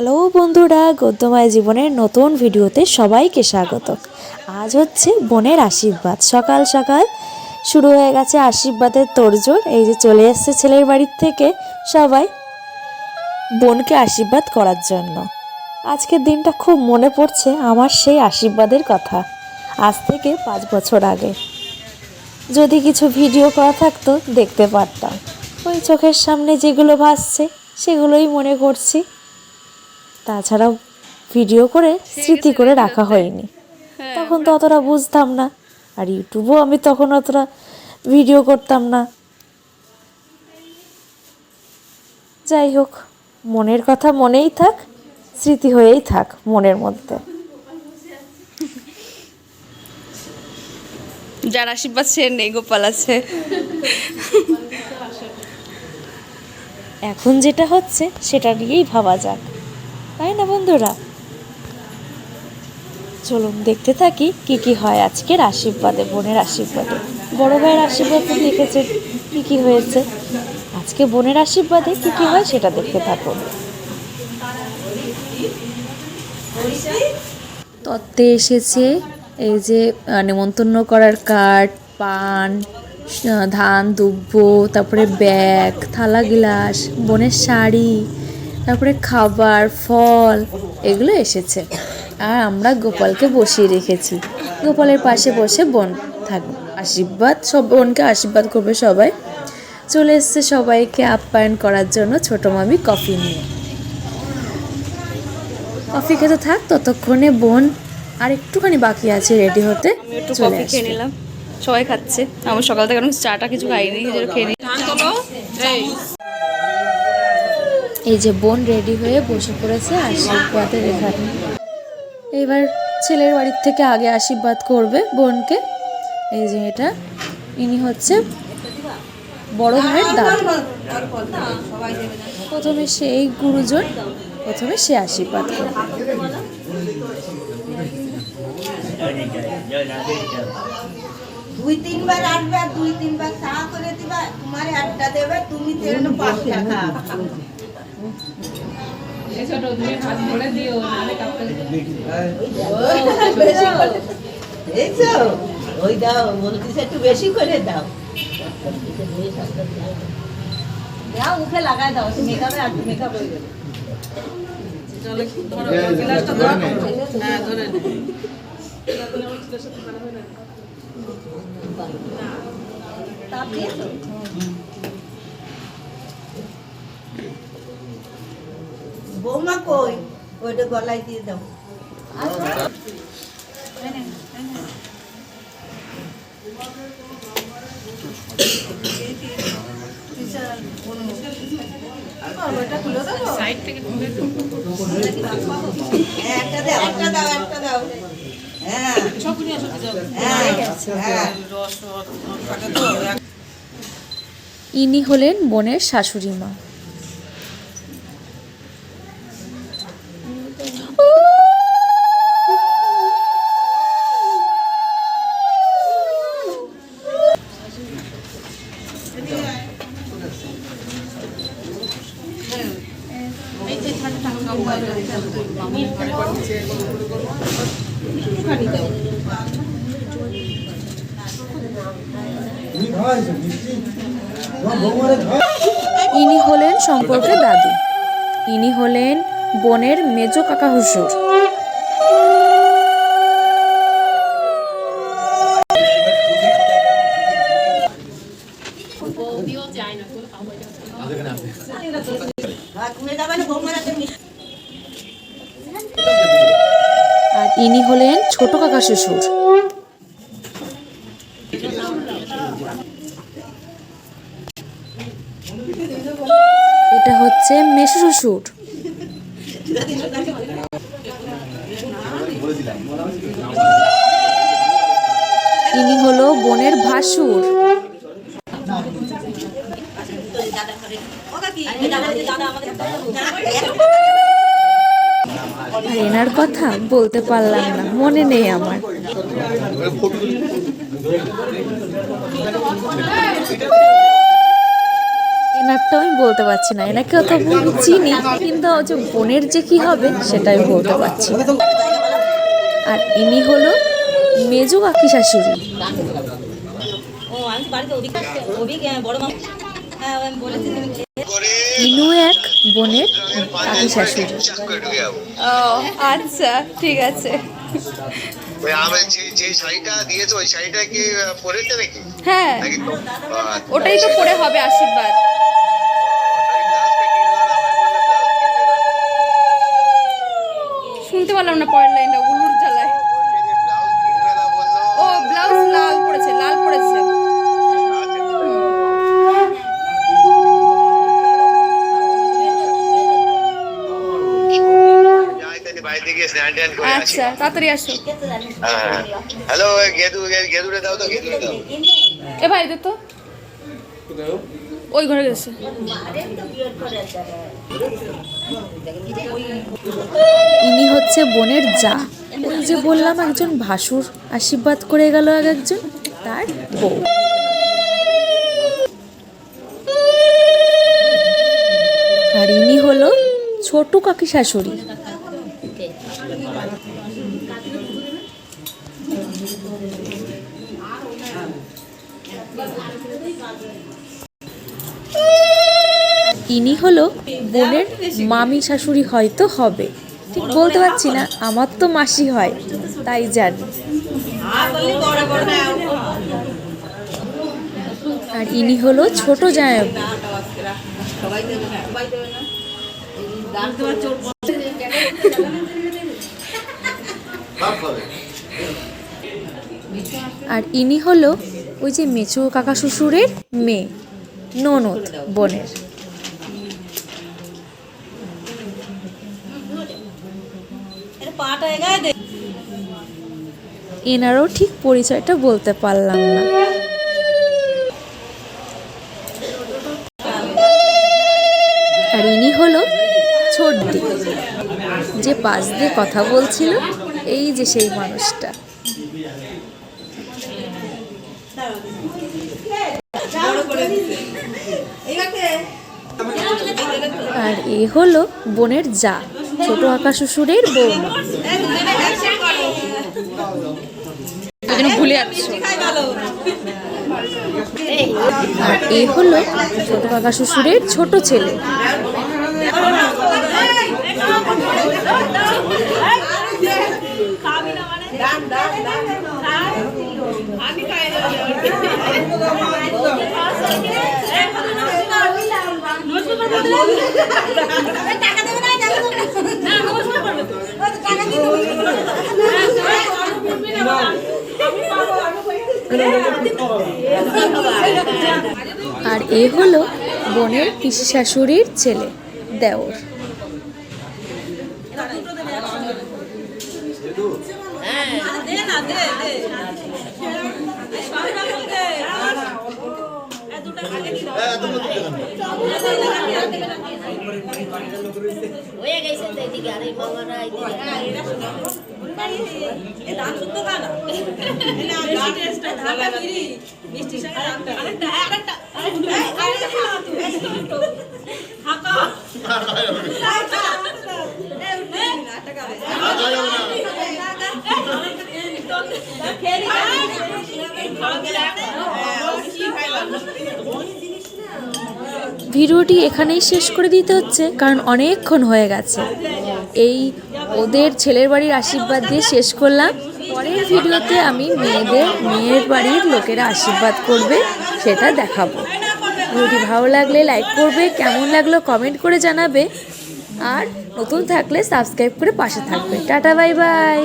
Hello বন্ধুরা গদ্যময় জীবনের নতুন ভিডিওতে সবাইকে স্বাগত। আজ হচ্ছে বোনের আশীর্বাদ। সকাল সকাল শুরু হয়ে গেছে আশীর্বাদের তোড়জোড়। এই যে চলে এসছে ছেলের বাড়ির থেকে সবাই বোনকে আশীর্বাদ করার জন্য। আজকের দিনটা খুব মনে পড়ছে আমার সেই আশীর্বাদের কথা। আজ থেকে পাঁচ বছর আগে। যদি কিছু ভিডিও করা থাকতো দেখতে পারতাম। ওই চোখের সামনে যেগুলো ভাসছে, সেগুলোই মনে করছি। তাছাড়াও ভিডিও করে স্মৃতি করে রাখা হয়নি। তখন তো অতটা বুঝতাম না। আর ইউটিউবও আমি তখন অতটা ভিডিও করতাম না। যাই হোক মনের কথা মনেই থাক স্মৃতি হয়েই থাক মনের মধ্যে। যার আশীর্বাদ সে নেই গোপাল আছে। এখন যেটা হচ্ছে সেটা নিয়েই ভাবা যাক। তাই না বন্ধুরা? চলুন দেখতে থাকি কি কি হয় আজকের আশীর্বাদে, বোনের আশীর্বাদে। বড় ভাইয়ের আশীর্বাদ তো দেখেছে কি কি হয়েছে। আজকে বোনের আশীর্বাদে কি কি হয় সেটা দেখতে থাকুন। তত্ত্বে এসেছে এই যে নেমন্তন্ন করার কার্ড, পান ধান, দুব্ব, তারপরে ব্যাগ, থালা, গিলাস, বোনের শাড়ি তারপরে খাবার ফল এগুলো এসেছে। আর আমরা গোপালকে বসিয়ে রেখেছি। গোপালের পাশে বসে বোন থাকবে। আশীর্বাদ সব বোনকে আশীর্বাদ করবে সবাই। চলে এসছে সবাইকে আপ্যায়ন করার জন্য ছোট মামি কফি নিয়ে। কফি খেতে থাক ততক্ষণে বোন আর একটুখানি বাকি আছে রেডি হতে একটু কফি খেয়ে নিলাম। সবাই খাচ্ছে। আমার সকাল থেকে চাটা কিছু খাইনি খেয়ে নি। এই যে বোন রেডি হয়ে বসে পড়েছে আশীর্বাদের এখানে এবার ছেলের বাড়ির থেকে আগে আশীর্বাদ করবে বোনকে। এই যে এটা, ইনি হচ্ছে বড় ভাইয়ের দাদু। প্রথমে সেই গুরুজন, প্রথমে সে আশীর্বাদ করবে। দুই তিনবার দুই তিনবার চা করে দিবা, তোমার দেবে, তুমি তেল পাঁচ টাকা। ওই দাও বলতেছে একটু বেশি করে দাও। দাও মুখে লাগাই দাও মেকআপে আর মেকআপ হয়ে যাবে তাপ দিয়েছ বৌমা কই? ওইটা গলায় দিয়ে দাও। দাও। হ্যাঁ। হ্যাঁ হ্যাঁ। ইনি হলেন বোনের শাশুড়ি মা। ইনি হলেন সম্পর্কে দাদু। ইনি হলেন বোনের মেজ কাকা হুসুর ইনি হলেন ছোট কাকা শ্বশুর। এটা হচ্ছে মেসো শ্বশুর। ইনি হলো বোনের ভাসুর। আর এনার কথা বলতে পারলাম না, মনে নেই আমার। পার্টনারটা আমি বলতে পারছি না, এনাকে অত চিনি, কিন্তু যে বোনের যে কি হবে, সেটা আমি বলতে পারছি। আর ইনি হলো মেজো কাকি শাশুড়ি। ও, আমি বাড়িতে অভিজ্ঞ বড় হ্যাঁ বলেছি ইনু এক বোনের কাকি শাশুড়ি। ও আচ্ছা ঠিক আছে। ওই যে যে শাড়িটা দিয়েছ ওই শাড়িটা কি আহ, পরেছে নাকি? হ্যাঁ। আহ, ওটাই তো পরে হবে আশীর্বাদ। শুনতে পারলাম না পরের লাইনটা যাই গিয়ে স্নান টান করে আচ্ছা তাড়াতাড়ি আসো। হ্যাঁ। হ্যালো গেদু গেদুরে দাও তো গেদুরে দাও। এ ভাই দে তো। ওই ঘরে গেছে। ইনি হচ্ছে বোনের যা। ওই যে বললাম একজন ভাসুর আশীর্বাদ করে গেল এক একজন তার বউ। আর ইনি হলো ছোট কাকি শাশুড়ি। ইনি হলো বোনের মামি শাশুড়ি হয়তো হবে। ঠিক বলতে পারছি না, আমার তো মাসি হয়, তাই জানি। আর ইনি হলো ছোট না আর ইনি হলো ওই যে মেচো কাকা শ্বশুরের মেয়ে ননদ বোনের। এনারও ঠিক পরিচয়টা বলতে পারলাম না। আর ইনি হলো ছোটদি। যে পাশ দিয়ে কথা বলছিল এই যে সেই মানুষটা। আর এ হলো বোনের যা, ছোট আকা শ্বশুরের বোন ভুলে আর এ হলো ছোট কাকা শ্বশুরের ছোট ছেলে। আর এ হলো বোনের পিসি শাশুড়ির ছেলে দেওর। দে। হয়ে গেছে তো এদিকে আরে বাবারা এদিকে ভিডিওটি এখানেই শেষ করে দিতে হচ্ছে, কারণ অনেকক্ষণ হয়ে গেছে। এই ওদের ছেলের বাড়ির আশীর্বাদ দিয়ে শেষ করলাম। পরের ভিডিওতে আমি মেয়েদের, মেয়ের বাড়ির লোকেরা আশীর্বাদ করবে, সেটা দেখাবো। ভিডিওটি ভালো লাগলে লাইক করবে, কেমন লাগল কমেন্ট করে জানাবে। আর নতুন থাকলে সাবস্ক্রাইব করে পাশে থাকবে। Tata, bye bye.